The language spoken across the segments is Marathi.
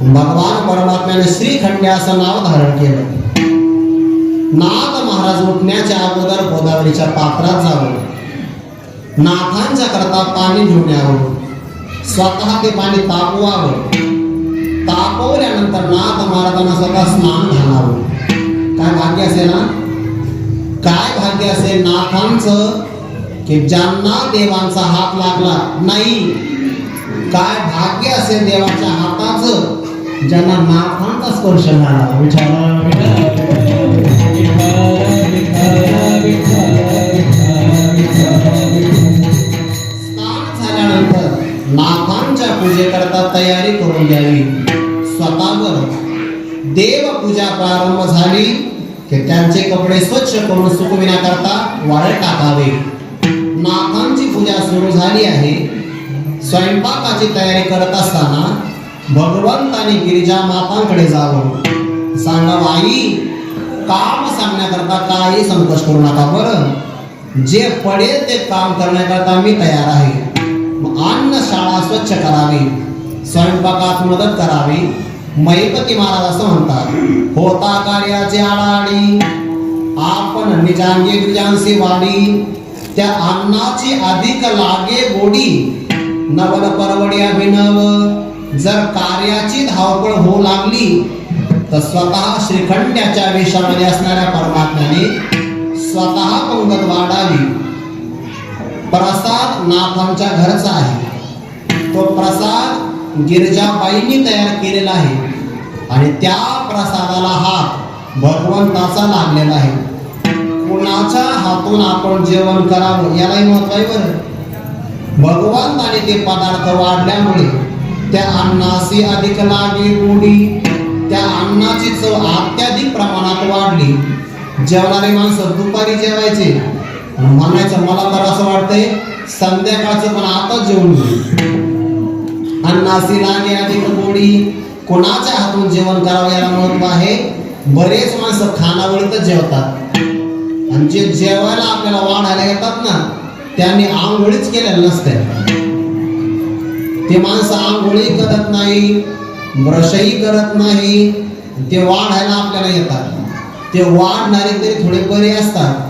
भगवान परमात्म्याने श्रीखंड्या असं नाव धारण केलं. नाथ महाराज उठण्याच्या अगोदर गोदावरीच्या पात्रात जावं नाथांच्या करता पाणी घेऊन यावं. स्वतः ते पाणी तापवावं. तापवल्यानंतर नाथ महाराजांना स्वतः स्नान घालावं. काय भाग्य असेल ना? काय भाग्य असेल नाथांचं? की ज्यांना देवांचा हात लागला नाही. काय भाग्य असेल देवाच्या हाताचं? ज्यांना नाथांचा स्पर्श झाला विचारा स्नान झाल्यानंतर नाथांच्या पूजेकरता तयारी करून द्यावी. स्वतःवर देवपूजा प्रारंभ झाली की त्यांचे कपडे स्वच्छ करून सुकविण्याकरता वाळत टाकावे. नाथांची पूजा सुरू झाली आहे. स्वयंपाकाची तयारी करत असताना भगवंताने गिरिजा मातांकडे जावं सांगावं आई काम सांगण्याकरता काही संकोच करू नका बरं. जे पडेल ते काम करण्याकरता मी तयार आहे. अन्न शाळा स्वच्छ करावी स्वयंपाकात मदत करावी. महिपती महाराज असं म्हणतात. होता कार्याचे आडाआडी आपण निजांगे द्विजांशी वाडी त्या अन्नाची अधिक लागे गोडी नवल परवडी अभिनव जर कार्याची धावपळ होऊ लागली तर स्वतः श्रीखंड्याच्या वेशामध्ये असणाऱ्या परमात्म्याने स्वतः पंगत वाढावी. प्रसाद नाथांच्या घरचा आहे. तो प्रसाद गिरजाबाईंनी तयार केलेला आहे आणि त्या प्रसादाला हात भगवंताचा लागलेला आहे. कुणाच्या हातून आपण जेवण करावं यालाही महत्त्व आहे बरं. भगवंताने ते पदार्थ वाढल्यामुळे त्या अन्नासी अधिक लागे गोडी त्या अन्नाची चव अत्याधिक प्रमाणात वाढली. जेवणारे माणसं दुपारी जेवायचे. म्हणायचं मला तर असं वाटतंय संध्याकाळचं पण आता जेवण घेऊ अन्नासी लागे अधिक गोडी कोणाच्या हातून जेवण करावं याला महत्त्व आहे? बरेच माणसं खानावळीतच जेवतात. आणि जे जेवायला आपल्याला वाढायला येतात ना त्यांनी आंघोळीच केलेलं नसते. ते माणसं आंघोळी करत नाही ब्रशही करत नाही ते वाढायला आपल्याला येतात. ते वाढणारे तरी थोडे बरे असतात.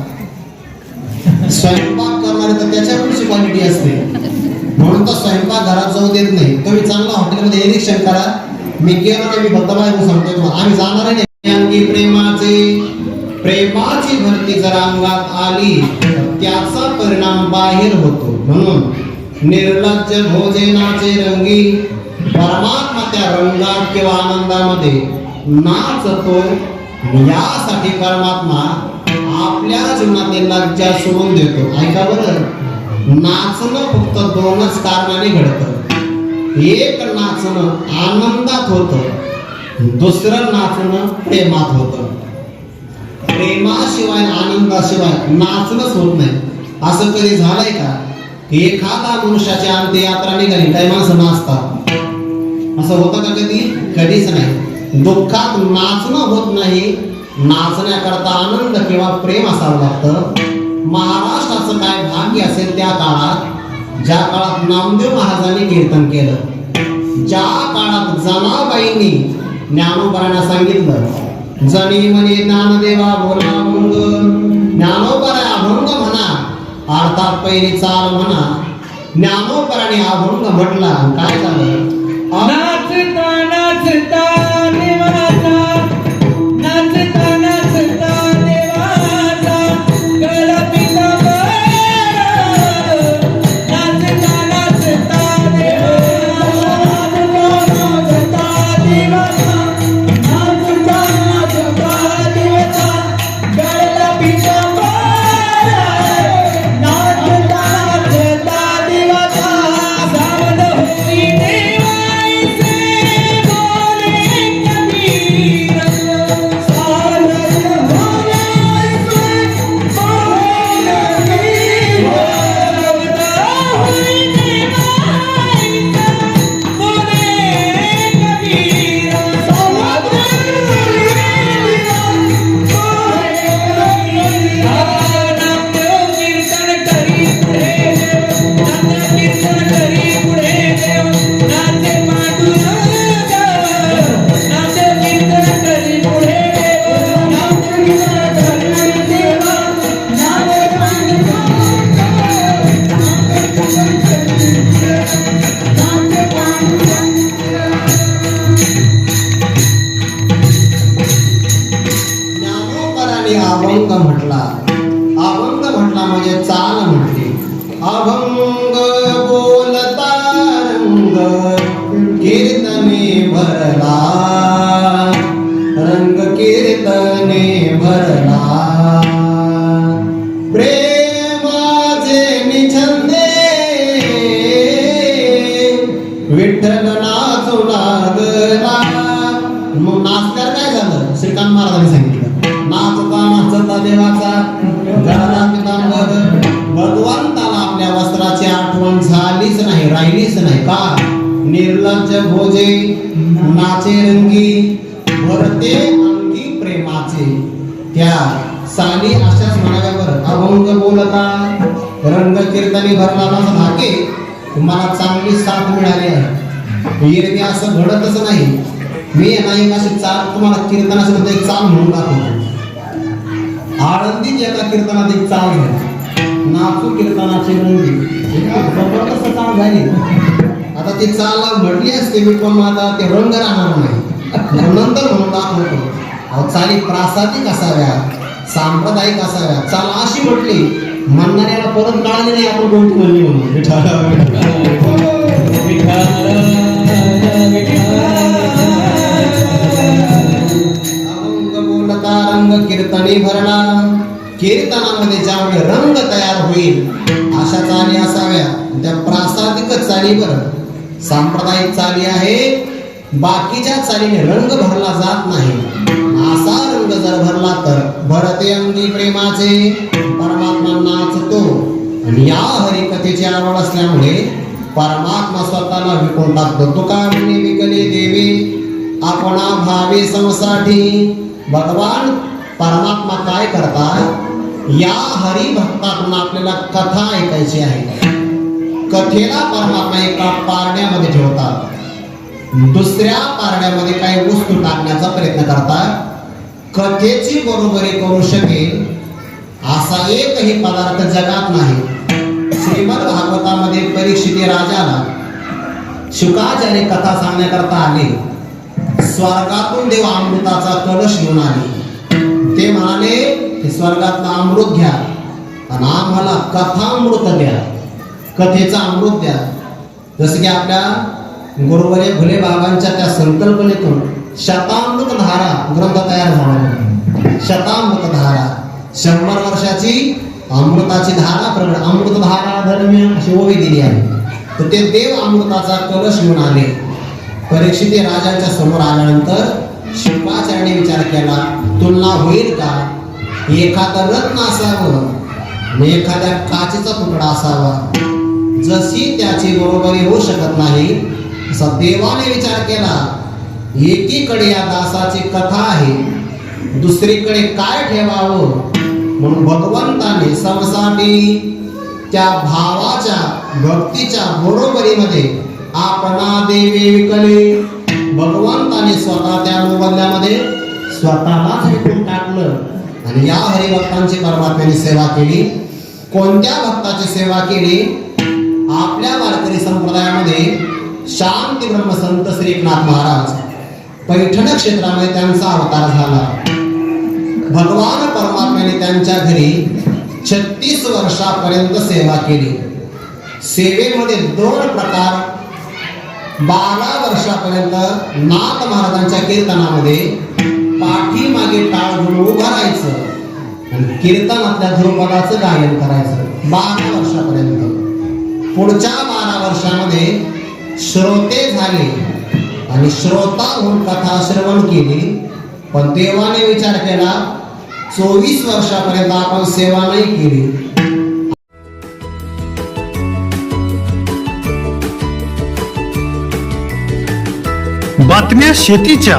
स्वयंपाक करणारे तर त्याच्याकडची क्वालिटी असते. म्हणून तर स्वयंपाक घरात जाऊ देत नाही. तुम्ही चांगला हॉटेलमध्ये निरीक्षण करा. मी गेलो नाही मी फक्त बाहेर सांगतो तुम्हाला. आम्ही जाणार नाही. अंगी प्रेमाचे प्रेमाची भरती जर अंगात आली त्याचा परिणाम बाहेर होतो. म्हणून निर्लज्ज भोजनाचे रंगी परमात्मा त्या रंगात किंवा आनंदामध्ये नाचतो. यासाठी परमात्मा आपल्या जीवनातील लज्जा सोडून देतो. ऐका बरं. नाचणं फक्त दोनच कारणाने घडतं. एक नाचणं आनंदात होतं. दुसरं नाचणं प्रेमात होतं. प्रेमाशिवाय आनंदाशिवाय नाचणंच होत नाही. असं कधी झालंय का? की एखादा मनुष्याची अंत्ययात्रा निघाली काही माणसं नाचतात. असं होतं का कधी? कधीच नाही. दुःखात नाचणं होत नाही. नाचण्याकरता आनंद किंवा प्रेम असावं लागतं. महाराष्ट्राचं काय भाग्य असेल त्या काळात? ज्या काळात नामदेव महाराजांनी कीर्तन केलं ज्या काळात जनाबाईंनी ज्ञानोबरांना सांगितलं जनी म्हणे ज्ञानदेवा बोला अभंग ज्ञानोबरा अभंग म्हणा अर्थात पहिली चाल म्हणा ज्ञानोपराने अभंग म्हटला. काय झालं? म्हटला अभंग म्हटला म्हणजे चाल म्हटली. अभंग बोलता रंग कीर्तने भरला. रंग कीर्तने भरला. प्रेमाचे निछंदे विठ्ठल नाचू लागला. मग नाचकार काय झालं? श्रीकांत महाराजांनी सांगितलं. देवाचा पितांबर भगवंताला आपल्या वस्त्राची आठवण झालीच नाही राहिलीच नाही. का? निर्लज्ज भोजे नाचे रंगी भरते अंगी प्रेमाचे. त्या साली अशाच म्हणाव्या बरं. अभंग बोलता रंग कीर्तनी भरला धाके तुम्हाला चांगली साथ मिळाली आहे. एरवी असं घडतच नाही. मी नाही अशी चाल तुम्हाला कीर्तनासोबत एक चाल म्हणून दाखवतो. आळंदीत एका कीर्तनात एक चाल झाली नाचू कीर्तनाची रंगी जबरदस्त चाल झाली आता ती चाल म्हटली असते मी पण आता ते रंग राहणार नाही. नंतर म्हणून दाखवतो. अहो चाली प्रासादिक असाव्या सांप्रदायिक असाव्या. चाल अशी म्हटली म्हणणाऱ्याला परत कळाली नाही आपण कोणती म्हणली म्हणून. कीर्तनामध्ये ज्यामुळे रंग तयार होईल अशा चाली असाव्या. त्या प्रासादिक चालीवर सांप्रदायिक चाली आहे. बाकीच्या चालीने रंग भरला जात नाही. असा रंग जर भरला तर भरते अंगी प्रेमाचे. परमात्मा नाचतो. आणि या हरिकथेची आवड असल्यामुळे परमात्मा स्वतःला विकून टाकतो. तुका म्हणे विकले देवी. आपणा भावे समसाठी. भगवान परमात्मा काय करतात? या हरिभक्तातून आपल्याला कथा ऐकायची आहे. कथेला परमात्मा एका पारण्यामध्ये ठेवतात. दुसऱ्या पारण्यामध्ये काही वस्तू टाकण्याचा प्रयत्न करतात. कथेची बरोबरी करू शकेल असा एकही पदार्थ जगात नाही. श्रीमद भागवतामध्ये परीक्षिती राजाला शुकाचार्य कथा सांगण्याकरता आले. स्वर्गातून देव अमृताचा कलश घेऊन आले. ते म्हणाले ते स्वर्गातलं अमृत घ्या. आणि आम्हाला कथामृत द्या. कथेचा अमृत द्या. जसं की आपल्या गुरुवरे फुले बाबांच्या त्या संकल्पनेतून शतामृत धारा ग्रंथ तयार झाला. शतामृत धारा. शंभर वर्षाची अमृताची धारा प्रगट. अमृत धारा दरम्यान अशी ओवी दिली आहे. तर ते देव अमृताचा कलश घेऊन आले. परीक्षित राजांच्या समोर आल्यानंतर शुकाचार्याने विचार केला तुलना होईल का? एखादं रत्न असावं आणि एखाद्या काचेचा तुकडा असावा. जशी त्याची बरोबरी होऊ शकत नाही असा देवाने विचार केला एकीकडे या दासाची कथा आहे दुसरीकडे काय ठेवावं? म्हणून भगवंताने समसाठी त्या भावाच्या भक्तीच्या बरोबरीमध्ये आपणा देवी विकले. भगवंताने स्वतः त्या मोबदल्यामध्ये स्वतःलाच विकून टाकलं. आणि या हरिभक्तांची परमात्म्याने सेवा केली. कोणत्या भक्ताची सेवा केली? आपल्या वारकरी संप्रदायामध्ये शांती ब्रह्मसंत श्री एकनाथ महाराज पैठण क्षेत्रामध्ये त्यांचा अवतार झाला. भगवान परमात्म्याने त्यांच्या घरी छत्तीस वर्षापर्यंत सेवा केली. सेवेमध्ये दोन प्रकार बारा वर्षापर्यंत नाथ महाराजांच्या कीर्तनामध्ये पाठीमागे टाळ घेऊन उभं राहायचं आणि कीर्तनातल्या ध्रुपदाचं गायन करायचं. बारा वर्षापर्यंत. पुढच्या बारा वर्षामध्ये श्रोते झाले. आणि श्रोता म्हणून कथा श्रवण केली. पण देवाने विचार केला चोवीस वर्षापर्यंत आपण सेवा नाही केली. बातम्या शेतीच्या.